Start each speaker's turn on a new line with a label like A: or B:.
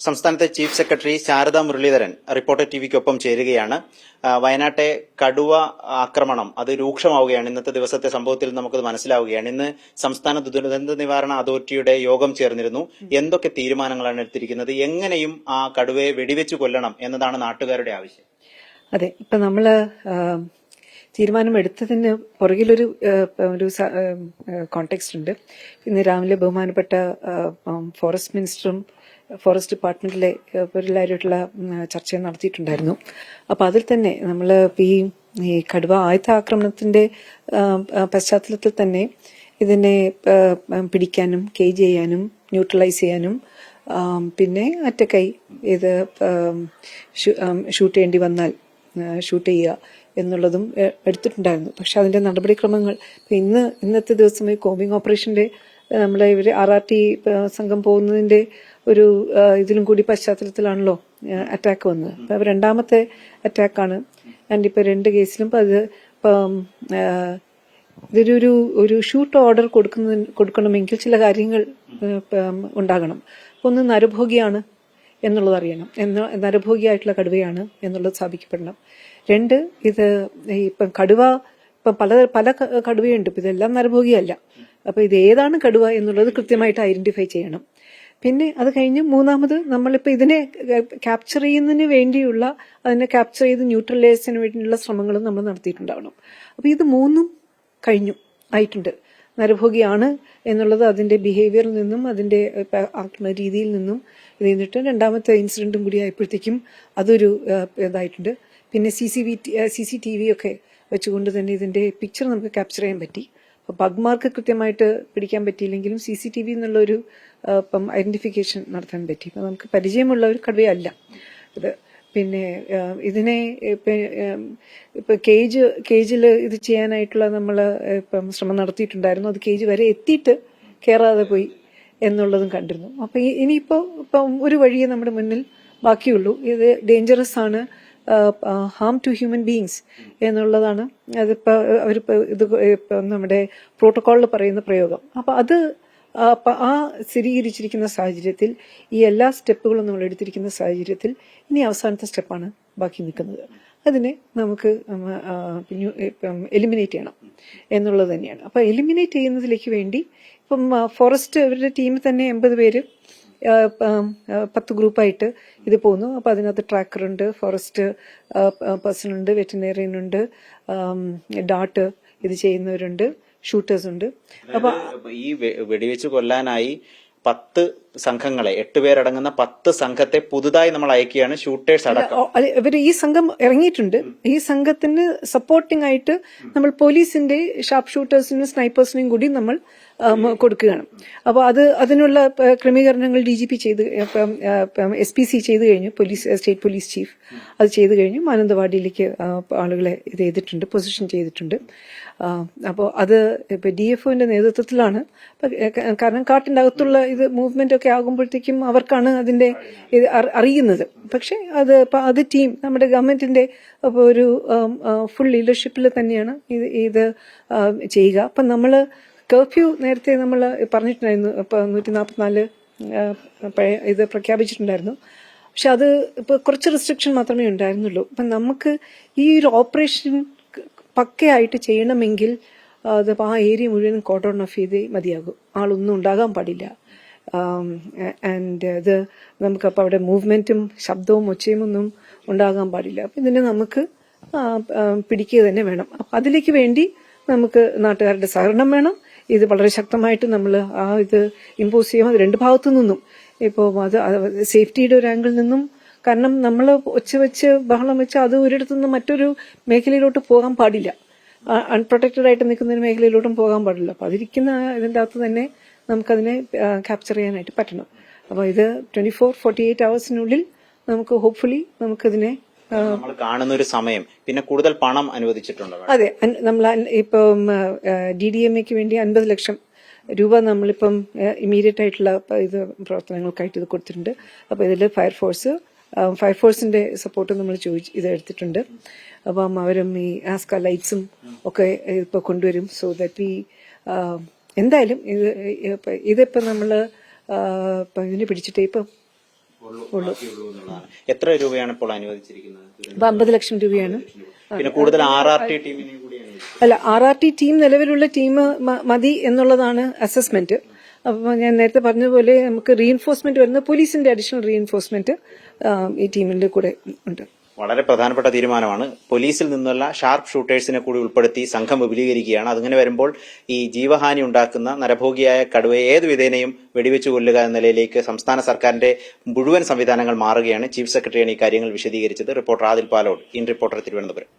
A: സംസ്ഥാനത്തെ chief secretary Sarada Muraleedharan Reporter ടിവിക്കൊപ്പം ചേരുകയാണ്. വയനാട്ടെ കടുവ ആക്രമണം അത് രൂക്ഷമാവുകയാണ്. ഇന്നത്തെ ദിവസത്തെ സംഭവത്തിൽ നമുക്കത് മനസ്സിലാവുകയാണ്. ഇന്ന് സംസ്ഥാന ദുരന്ത നിവാരണ അതോറിറ്റിയുടെ യോഗം ചേർന്നിരുന്നു. എന്തൊക്കെ തീരുമാനങ്ങളാണ് എടുത്തിരിക്കുന്നത്? എങ്ങനെയും ആ കടുവയെ വെടിവെച്ച് കൊല്ലണം എന്നതാണ് നാട്ടുകാരുടെ ആവശ്യം.
B: അതെ ഇപ്പൊ നമ്മൾ തീരുമാനം എടുത്തതിന് പുറകിലൊരു ഒരു കോണ്ടെക്സ്റ്റ് ഉണ്ട്. ഇന്ന് രാവിലെ ബഹുമാനപ്പെട്ട ഫോറസ്റ്റ് മിനിസ്റ്ററും ഫോറസ്റ്റ് ഡിപ്പാർട്ട്മെന്റിലെ പേരിലായിട്ടുള്ള ചർച്ച നടത്തിയിട്ടുണ്ടായിരുന്നു. അപ്പൊ അതിൽ തന്നെ നമ്മൾ ഈ ഈ കടുവ ആയുധ ആക്രമണത്തിന്റെ പശ്ചാത്തലത്തിൽ തന്നെ ഇതിനെ പിടിക്കാനും കേജ് ചെയ്യാനും ന്യൂട്രലൈസ് ചെയ്യാനും പിന്നെ അറ്റക്കൈ ഇത് ഷൂട്ട് ചെയ്യേണ്ടി വന്നാൽ ഷൂട്ട് ചെയ്യുക എന്നുള്ളതും എടുത്തിട്ടുണ്ടായിരുന്നു. പക്ഷെ അതിന്റെ നടപടിക്രമങ്ങൾ ഇന്ന് ഇന്നത്തെ ദിവസം ഈ കോമിംഗ് ഓപ്പറേഷന്റെ നമ്മളെ ഇവർ ആർ ആർ ടി സംഘം പോകുന്നതിന്റെ ഒരു ഇതിലും കൂടി പശ്ചാത്തലത്തിലാണല്ലോ അറ്റാക്ക് വന്നത്. അപ്പൊ രണ്ടാമത്തെ അറ്റാക്കാണ് ആൻഡ് ഇപ്പൊ രണ്ട് കേസിലും അത് ഇപ്പം ഇതൊരു ഒരു ഷൂട്ട് ഓർഡർ കൊടുക്കുന്ന കൊടുക്കണമെങ്കിൽ ചില കാര്യങ്ങൾ ഉണ്ടാകണം. ഒന്ന് നരഭോഗിയാണ് എന്നുള്ളത് അറിയണം. എന്ന നരഭോഗിയായിട്ടുള്ള കടുവയാണ് എന്നുള്ളത് സ്ഥാപിക്കപ്പെടണം. രണ്ട് ഇത് ഇപ്പം കടുവ ഇപ്പം പല പല കടുവയുണ്ട്. ഇപ്പം ഇതെല്ലാം നരഭോഗിയല്ല. അപ്പൊ ഇത് ഏതാണ് കടുവ എന്നുള്ളത് കൃത്യമായിട്ട് ഐഡന്റിഫൈ ചെയ്യണം. പിന്നെ അത് കഴിഞ്ഞ് മൂന്നാമത് നമ്മളിപ്പോൾ ഇതിനെ ക്യാപ്ചർ ചെയ്യുന്നതിന് വേണ്ടിയുള്ള അതിനെ ക്യാപ്ചർ ചെയ്ത് ന്യൂട്രലൈസിന് വേണ്ടിയുള്ള ശ്രമങ്ങളും നമ്മൾ നടത്തിയിട്ടുണ്ടാവണം. അപ്പോൾ ഇത് മൂന്നും കഴിഞ്ഞു ആയിട്ടുണ്ട്. നരഭോഗിയാണ് എന്നുള്ളത് അതിന്റെ ബിഹേവിയറിൽ നിന്നും അതിന്റെ ആക്കുന്ന രീതിയിൽ നിന്നും ഇത് ചെയ്തിട്ട് രണ്ടാമത്തെ ഇൻസിഡന്റും കൂടി ആയപ്പോഴത്തേക്കും അതൊരു ഇതായിട്ടുണ്ട്. പിന്നെ C C V C C T V ഒക്കെ വെച്ചുകൊണ്ട് തന്നെ ഇതിന്റെ പിക്ചർ നമുക്ക് ക്യാപ്ചർ ചെയ്യാൻ പറ്റി. അപ്പോൾ ബഗ് മാർക്ക് കൃത്യമായിട്ട് പിടിക്കാൻ പറ്റിയില്ലെങ്കിലും സി സി ടി വി എന്നുള്ള ഒരു ആ, ഇപ്പം ഐഡന്റിഫിക്കേഷൻ നടത്താൻ പറ്റി. അപ്പൊ നമുക്ക് പരിചയമുള്ള ഒരു കടുവയല്ല. ഇത് പിന്നെ ഇതിനെ ഇപ്പൊ കേജ് കേജിൽ ഇത് ചെയ്യാനായിട്ടുള്ള നമ്മൾ ഇപ്പം ശ്രമം നടത്തിയിട്ടുണ്ടായിരുന്നു. അത് കേജ് വരെ എത്തിയിട്ട് കയറാതെ പോയി എന്നുള്ളതും കണ്ടിരുന്നു. അപ്പൊ ഇനിയിപ്പോ ഇപ്പം ഒരു വഴിയെ നമ്മുടെ മുന്നിൽ ബാക്കിയുള്ളൂ. ഇത് ഡേഞ്ചറസ് ആണ്. ഹാം ടു ഹ്യൂമൻ ബീങ്സ് എന്നുള്ളതാണ്. അതിപ്പോ അവർ ഇത് നമ്മുടെ പ്രോട്ടോകോളിൽ പറയുന്ന പ്രയോഗം. അപ്പൊ അത് ആ, സ്ഥിരീകരിച്ചിരിക്കുന്ന സാഹചര്യത്തിൽ ഈ എല്ലാ സ്റ്റെപ്പുകളും നമ്മൾ എടുത്തിരിക്കുന്ന സാഹചര്യത്തിൽ ഇനി അവസാനത്തെ സ്റ്റെപ്പാണ് ബാക്കി നിൽക്കുന്നത്. അതിനെ നമുക്ക് എലിമിനേറ്റ് ചെയ്യണം എന്നുള്ളത് തന്നെയാണ്. അപ്പൊ എലിമിനേറ്റ് ചെയ്യുന്നതിലേക്ക് വേണ്ടി ഇപ്പം ഫോറസ്റ്റ് അവരുടെ ടീമിൽ തന്നെ എൺപത് പേര് പത്ത് ഗ്രൂപ്പായിട്ട് ഇത് പോകുന്നു. അപ്പോൾ അതിനകത്ത് ട്രാക്കർ ഉണ്ട് ഫോറസ്റ്റ് പേഴ്സൺ ഉണ്ട് വെറ്റിനറിയൻ ഉണ്ട് ഡാട്ട് ഇത് ചെയ്യുന്നവരുണ്ട് ഷൂട്ടേഴ്സ് ഉണ്ട്. അപ്പൊ
A: ഈ വെടിവെച്ച് കൊല്ലാനായി പത്ത് സംഘങ്ങളെ എട്ട് പേരടങ്ങുന്ന പത്ത് സംഘത്തെ പുതുതായി നമ്മൾ അയക്കുകയാണ് ഷൂട്ടേഴ്സ് അടക്കം.
B: ഇവർ ഇവർ ഈ സംഘം ഇറങ്ങിയിട്ടുണ്ട്. ഈ സംഘത്തിന് സപ്പോർട്ടിംഗ് ആയിട്ട് നമ്മൾ പോലീസിന്റെ ഷാർപ്പ് ഷൂട്ടേഴ്സിനും സ്നൈപ്പേഴ്സിനെയും കൂടി നമ്മൾ കൊടുക്കുകയാണ്. അപ്പോൾ അത് അതിനുള്ള ക്രമീകരണങ്ങൾ ഡി ജി പി ചെയ്ത് എസ് പി സി ചെയ്ത് കഴിഞ്ഞു പോലീസ് സ്റ്റേറ്റ് പോലീസ് ചീഫ് അത് ചെയ്തു കഴിഞ്ഞു. മാനന്തവാടിയിലേക്ക് ആളുകളെ ഇത് ചെയ്തിട്ടുണ്ട് പൊസിഷൻ ചെയ്തിട്ടുണ്ട്. അപ്പോൾ അത് ഇപ്പം ഡി എഫ് ഒന്റെ നേതൃത്വത്തിലാണ്. കാരണം കാട്ടിന്റെ അകത്തുള്ള ഇത് മൂവ്മെന്റ് ഒക്കെ ആകുമ്പോഴത്തേക്കും അവർക്കാണ് അതിന്റെ ഇത് അറിയുന്നത്. പക്ഷെ അത് ഇപ്പം അത് ടീം നമ്മുടെ ഗവൺമെന്റിന്റെ ഒരു ഫുൾ ലീഡർഷിപ്പിൽ തന്നെയാണ് ഇത് ഇത് ചെയ്യുക. അപ്പം നമ്മൾ കർഫ്യൂ നേരത്തെ നമ്മൾ പറഞ്ഞിട്ടുണ്ടായിരുന്നു ഇപ്പം നൂറ്റി നാൽപ്പത്തിനാല് ഇത് പ്രഖ്യാപിച്ചിട്ടുണ്ടായിരുന്നു. പക്ഷെ അത് ഇപ്പോൾ കുറച്ച് റെസ്ട്രിക്ഷൻ മാത്രമേ ഉണ്ടായിരുന്നുള്ളൂ. അപ്പം നമുക്ക് ഈ ഒരു ഓപ്പറേഷൻ പക്കയായിട്ട് ചെയ്യണമെങ്കിൽ അത് ആ ഏരിയ മുഴുവൻ കോട്ടൺ ഓഫ് ചെയ്തേ മതിയാകും. ആളൊന്നും ഉണ്ടാകാൻ പാടില്ല. ആൻഡ് ഇത് നമുക്കപ്പോൾ അവിടെ മൂവ്മെന്റും ശബ്ദവും ഒച്ചയും ഒന്നും ഉണ്ടാകാൻ പാടില്ല. അപ്പം ഇതിനെ നമുക്ക് പിടിക്കുക തന്നെ വേണം. അപ്പം അതിലേക്ക് വേണ്ടി നമുക്ക് നാട്ടുകാരുടെ സഹകരണം വേണം. ഇത് വളരെ ശക്തമായിട്ട് നമ്മൾ ആ ഇത് ഇമ്പോസ് ചെയ്യും. അത് രണ്ട് ഭാഗത്തു നിന്നും. ഇപ്പോൾ അത് സേഫ്റ്റിയുടെ ഒരു ആംഗിൾ നിന്നും കാരണം നമ്മൾ ഒച്ച വെച്ച് ബഹളം വെച്ച് അത് ഒരിടത്തു നിന്ന് മറ്റൊരു മേഖലയിലോട്ട് പോകാൻ പാടില്ല. അൺപ്രൊട്ടക്റ്റഡ് ആയിട്ട് നിൽക്കുന്ന ഒരു മേഖലയിലോട്ടും പോകാൻ പാടില്ല. അപ്പോൾ അതിരിക്കുന്ന ഇതിന്റെ അകത്ത് തന്നെ നമുക്കതിനെ ക്യാപ്ചർ ചെയ്യാനായിട്ട് പറ്റണം. അപ്പോൾ ഇത് ട്വന്റി ഫോർ ഫോർട്ടി എയ്റ്റ് അവേഴ്സിനുള്ളിൽ നമുക്ക് ഹോപ്പ്ഫുള്ളി നമുക്കതിനെ
A: നമ്മൾ കാണുന്ന ഒരു സമയം. പിന്നെ കൂടുതൽ പണം അനുവദിച്ചിട്ടുണ്ട്
B: അതെ. നമ്മൾ ഇപ്പൊ ഇപ്പം ഡി ഡി എം എക്ക് വേണ്ടി അൻപത് ലക്ഷം രൂപ നമ്മളിപ്പം ഇമീഡിയറ്റ് ആയിട്ടുള്ള ഇത് പ്രവർത്തനങ്ങൾക്കായിട്ട് ഇത് കൊടുത്തിട്ടുണ്ട്. അപ്പോൾ ഇതിൽ ഫയർഫോഴ്സ് ഫയർഫോഴ്സിന്റെ സപ്പോർട്ട് നമ്മൾ ചോദിച്ച് ഇത് എടുത്തിട്ടുണ്ട്. അപ്പം അവരും ഈ ആസ്ക ലൈറ്റ്സും ഒക്കെ ഇപ്പോൾ കൊണ്ടുവരും. സോ ദാറ്റ് ഈ എന്തായാലും ഇത് ഇപ്പൊ- ഇതിപ്പോ നമ്മൾ ഇപ്പം ഇതിനെ പിടിച്ചിട്ട് ഇപ്പം
A: എന്നുള്ളതാണ്. എത്ര രൂപയാണ് ഇപ്പോൾ അനുവദിച്ചിരിക്കുന്നത്?
B: അപ്പൊ അമ്പത് ലക്ഷം രൂപയാണ്.
A: പിന്നെ കൂടുതൽ ആർ ആർ ടി ടീമിനെ കൂടിയാണ്
B: അല്ല ആർ ആർ ടി ടീം നിലവിലുള്ള ടീം മതി എന്നുള്ളതാണ് അസസ്മെന്റ് അപ്പോൾ ഞാൻ നേരത്തെ പറഞ്ഞതുപോലെ നമുക്ക് റീഎൻഫോഴ്സ്മെന്റ് വരുന്ന പോലീസിന്റെ അഡീഷണൽ റീഎൻഫോഴ്സ്മെന്റ് ഈ ടീമിന്റെ കൂടെ ഉണ്ട്.
A: വളരെ പ്രധാനപ്പെട്ട തീരുമാനമാണ്. പോലീസിൽ നിന്നുള്ള ഷാർപ്പ് ഷൂട്ടേഴ്സിനെ കൂടി ഉൾപ്പെടുത്തി സംഘം വിപുലീകരിക്കുകയാണ്. അതിങ്ങനെ വരുമ്പോൾ ഈ ജീവഹാനി ഉണ്ടാക്കുന്ന നരഭോഗിയായ കടുവയെ ഏത് വിധേനയും വെടിവെച്ച് കൊല്ലുക എന്ന നിലയിലേക്ക് സംസ്ഥാന സർക്കാരിന്റെ മുഴുവൻ സംവിധാനങ്ങൾ മാറുകയാണ്. ചീഫ് സെക്രട്ടറിയാണ് ഈ കാര്യങ്ങൾ വിശദീകരിച്ചത്. Reporter Adil Palode. In reporter Thiruvananthapuram.